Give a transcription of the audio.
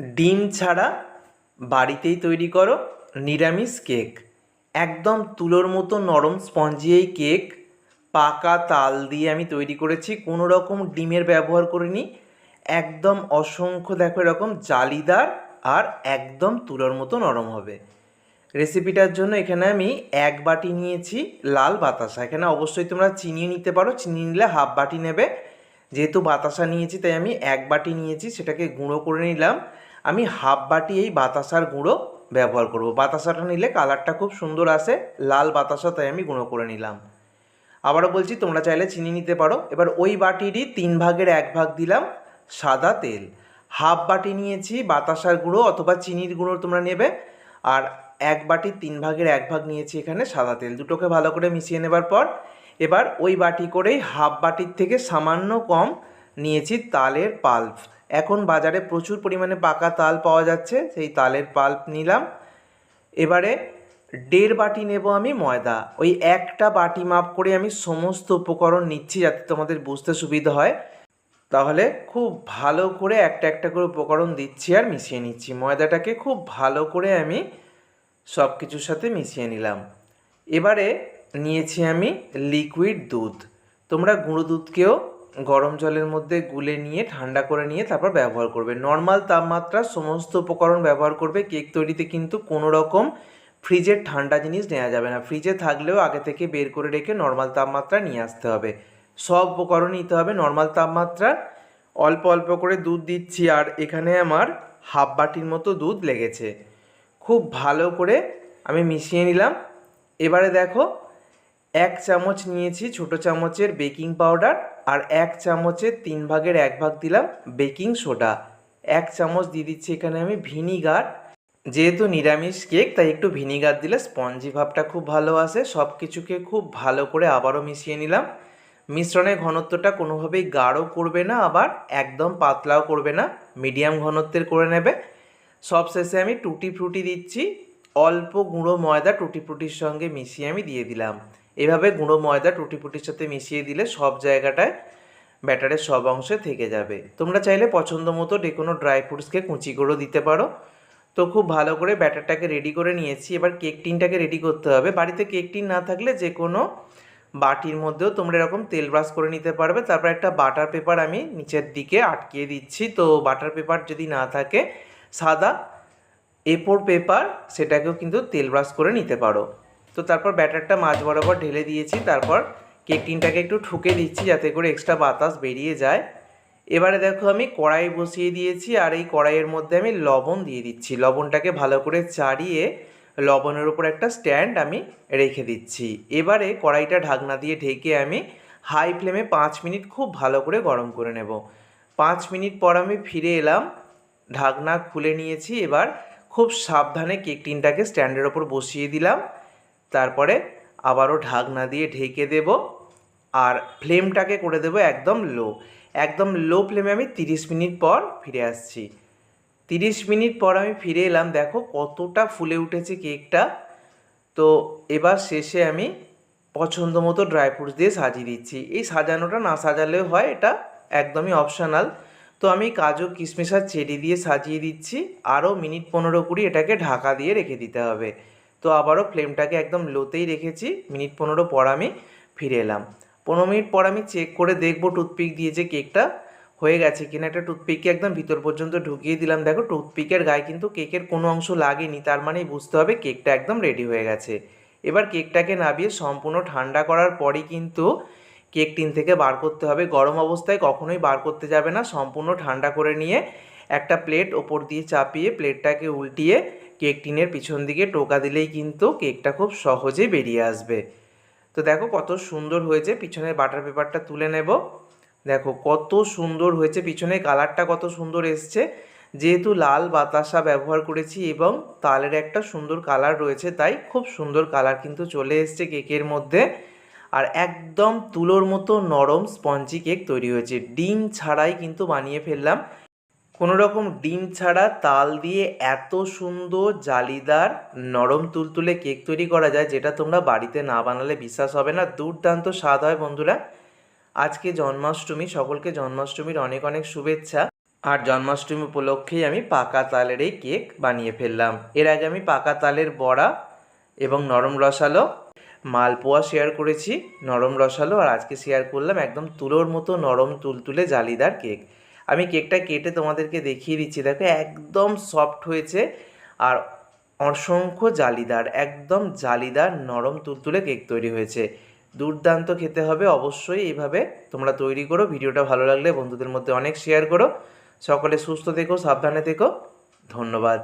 ডিম ছাড়া বাড়িতেই তৈরি করো নিরামিষ কেক। একদম তুলোর মতো নরম স্পঞ্জি এই কেক। পাকা তাল দিয়ে আমি তৈরি করেছি, কোনো রকম ডিমের ব্যবহার করিনি। একদম অসংখ্য, দেখো এরকম জালিদার আর একদম তুলোর মতো নরম হবে। রেসিপিটার জন্য এখানে আমি এক বাটি নিয়েছি লাল বাতাসা। এখানে অবশ্যই তোমরা চিনি নিতে পারো, চিনি নিলে হাফ বাটি নেবে। যেহেতু বাতাসা নিয়েছি, তাই আমি এক বাটি নিয়েছি, সেটাকে গুঁড়ো করে নিলাম। আমি হাফ বাটি এই বাতাসার গুঁড়ো ব্যবহার করব। বাতাসাটা নিলে কালারটা খুব সুন্দর আসে, লাল বাতাসা তাই আমি গুঁড়ো করে নিলাম। আবারও বলছি, তোমরা চাইলে চিনি নিতে পারো। এবার ওই বাটিরই তিন ভাগের এক ভাগ দিলাম সাদা তেল। হাফ বাটি নিয়েছি বাতাসার গুঁড়ো অথবা চিনির গুঁড়ো তোমরা নেবে, আর এক বাটির তিন ভাগের এক ভাগ নিয়েছি এখানে সাদা তেল। দুটোকে ভালো করে মিশিয়ে নেবার পর এবার ওই বাটি করেই হাফ বাটির থেকে সামান্য কম নিয়েছি তালের পাল্প। এখন বাজারে প্রচুর পরিমাণে পাকা তাল পাওয়া যাচ্ছে, সেই তালের পাল্প নিলাম। এবারে দেড় বাটি নেব আমি ময়দা। ওই একটা বাটি মাপ করে আমি সমস্ত উপকরণ নিচ্ছি যাতে তোমাদের বুঝতে সুবিধা হয়। তাহলে খুব ভালো করে একটা একটা করে উপকরণ দিচ্ছি আর মিশিয়ে নিচ্ছি। ময়দাটাকে খুব ভালো করে আমি সব কিছুর সাথে মিশিয়ে নিলাম। এবারে নিয়েছি আমি লিকুইড দুধ। তোমরা গুঁড়ো দুধকেও গরম জলের মধ্যে গুলে নিয়ে, ঠান্ডা করে নিয়ে তারপর ব্যবহার করবে। নর্মাল তাপমাত্রা সমস্ত উপকরণ ব্যবহার করবে। কেক তৈরিতে কিন্তু কোনো রকম ফ্রিজের ঠান্ডা জিনিস নেওয়া যাবে না। ফ্রিজে থাকলেও আগে থেকে বের করে রেখে নর্মাল তাপমাত্রা নিয়ে আসতে হবে। সব উপকরণ নিতে হবে নর্মাল তাপমাত্রার। অল্প অল্প করে দুধ দিচ্ছি আর এখানে আমার হাফ বাটির মতো দুধ লেগেছে। খুব ভালো করে আমি মিশিয়ে নিলাম। এবারে দেখো এক চামচ নিয়েছি ছোট চামচের বেকিং পাউডার আর এক চামচের তিন ভাগের এক ভাগ দিলাম বেকিং সোডা। এক চামচ দিয়ে দিচ্ছি এখানে আমি ভিনিগার। যেহেতু নিরামিষ কেক, তাই একটু ভিনিগার দিলে স্পঞ্জি ভাবটা খুব ভালো আসে। সব কিছুকে খুব ভালো করে আবারও মিশিয়ে নিলাম। মিশ্রণের ঘনত্বটা কোনোভাবেই গাঢ় করবে না, আবার একদম পাতলাও করবে না। মিডিয়াম ঘনত্বের করে নেবে। সব শেষে আমি টুটি ফ্রুটি দিচ্ছি। অল্প গুঁড়ো ময়দা টুটি ফ্রুটির সঙ্গে মিশিয়ে আমি দিয়ে দিলাম। এভাবে গুঁড়ো ময়দা টুটি ফ্রুটির সাথে মিশিয়ে দিলে সব জায়গাটায় ব্যাটারের সব অংশে থেকে যাবে। তোমরা চাইলে পছন্দ মতো যে কোনো ড্রাই ফ্রুটসকে কুচি করেও দিতে পারো। তো খুব ভালো করে ব্যাটারটাকে রেডি করে নিয়েছি। এবার কেক টিনটাকে রেডি করতে হবে। বাড়িতে কেক টিন না থাকলে যে কোনো বাটির মধ্যেও তোমরা এরকম তেল ব্রাশ করে নিতে পারবে। তারপর একটা বাটার পেপার আমি নিচের দিকে আটকিয়ে দিচ্ছি। তো বাটার পেপার যদি না থাকে, সাদা এপোর পেপার সেটাকেও কিন্তু তেল ব্রাশ করে নিতে পারো। তো তারপর ব্যাটারটা মাঝ বরাবর ঢেলে দিয়েছি, তারপর কেক টিনটাকে একটু ঠুকে দিচ্ছি যাতে করে এক্সট্রা বাতাস বেরিয়ে যায়। এবারে দেখো আমি কড়াই বসিয়ে দিয়েছি আর এই কড়াইয়ের মধ্যে আমি লবণ দিয়ে দিচ্ছি। লবণটাকে ভালো করে চাড়িয়ে লবণের উপর একটা স্ট্যান্ড আমি রেখে দিচ্ছি। এবারে কড়াইটা ঢাকনা দিয়ে ঢেকে আমি হাই ফ্লেমে পাঁচ মিনিট খুব ভালো করে গরম করে নেব। পাঁচ মিনিট পর আমি ফিরে এলাম, ঢাকনা খুলে নিয়েছি, এবার খুব সাবধানে কেক টিনটাকে স্ট্যান্ডের ওপর বসিয়ে দিলাম। তারপরে আবারও ঢাকনা দিয়ে ঢেকে দেব আর ফ্লেমটাকে করে দেব একদম লো। একদম লো ফ্লেমে আমি তিরিশ মিনিট পর ফিরে আসছি। তিরিশ মিনিট পর আমি ফিরে এলাম, দেখো কতটা ফুলে উঠেছে কেকটা। তো এবার শেষে আমি পছন্দ মতো ড্রাই ফ্রুটস দিয়ে সাজিয়ে দিচ্ছি। এই সাজানোটা না সাজালেও হয়, এটা একদমই অপশনাল। তো আমি কাজু, কিশমিশ আর চেরি দিয়ে সাজিয়ে দিচ্ছি। আরও মিনিট পনেরো কুড়ি এটাকে ঢাকা দিয়ে রেখে দিতে হবে। তো আবারও ফ্লেমটাকে একদম লোতেই রেখেছি। মিনিট পনেরো পর আমি ফিরে এলাম। পনেরো মিনিট পর আমি চেক করে দেখব টুথপিক দিয়ে যে কেকটা হয়ে গেছে কিনা। একটা টুথপিককে একদম ভিতর পর্যন্ত ঢুকিয়ে দিলাম। দেখো টুথপিকের গায়ে কিন্তু কেকের কোনো অংশ লাগেনি, তার মানেই বুঝতে হবে কেকটা একদম রেডি হয়ে গেছে। এবার কেকটাকে নাবিয়ে সম্পূর্ণ ঠান্ডা করার পরই কিন্তু কেক টিন থেকে বার করতে হবে। গরম অবস্থায় কখনোই বার করতে যাবে না। সম্পূর্ণ ঠান্ডা করে নিয়ে একটা প্লেট ওপর দিয়ে চাপিয়ে প্লেটটাকে উল্টিয়ে কেক টিনের পিছন দিকে টোকা দিলেই কিন্তু কেকটা খুব সহজে বেরিয়ে আসবে। তো দেখো কত সুন্দর হয়েছে, পিছনের বাটার পেপারটা তুলে নেব। দেখো কত সুন্দর হয়েছে, পিছনে কালারটা কত সুন্দর এসছে। যেহেতু লাল বাতাসা ব্যবহার করেছি এবং তালের একটা সুন্দর কালার রয়েছে, তাই খুব সুন্দর কালার কিন্তু চলে এসছে কেকের মধ্যে। আর একদম তুলোর মতো নরম স্পঞ্জি কেক তৈরি হয়েছে। ডিম ছাড়াই কিন্তু বানিয়ে ফেললাম। কোনো রকম ডিম ছাড়া তাল দিয়ে এত সুন্দর জালিদার নরম তুলতুলে কেক তৈরি করা যায়, যেটা তোমরা বাড়িতে না বানালে বিশ্বাস হবে না। দুর্দান্ত স্বাদ হয় বন্ধুরা। আজকে জন্মাষ্টমী, সকলকে জন্মাষ্টমীর অনেক অনেক শুভেচ্ছা। আর জন্মাষ্টমী উপলক্ষেই আমি পাকা তালের এই কেক বানিয়ে ফেললাম। এর আগে আমি পাকা তালের বড়া এবং নরম রসালো মালপোয়া শেয়ার করেছি, নরম রসালো, আর আজকে শেয়ার করলাম একদম তুলোর মতো নরম তুলতুলে জালিদার কেক। আমি কেকটা কেটে তোমাদেরকে দেখিয়ে দিচ্ছি। দেখো, একদম সফট হয়েছে আর অসংখ্য জালিদার, একদম জালিদার, নরম তুলতুলে কেক তৈরি হয়েছে। দুর্দান্ত খেতে হবে অবশ্যই, এইভাবে তোমরা তৈরি করো। ভিডিওটা ভালো লাগলে বন্ধুদের মধ্যে অনেক শেয়ার করো। সকলে সুস্থ থেকো, সাবধানে থেকো। ধন্যবাদ।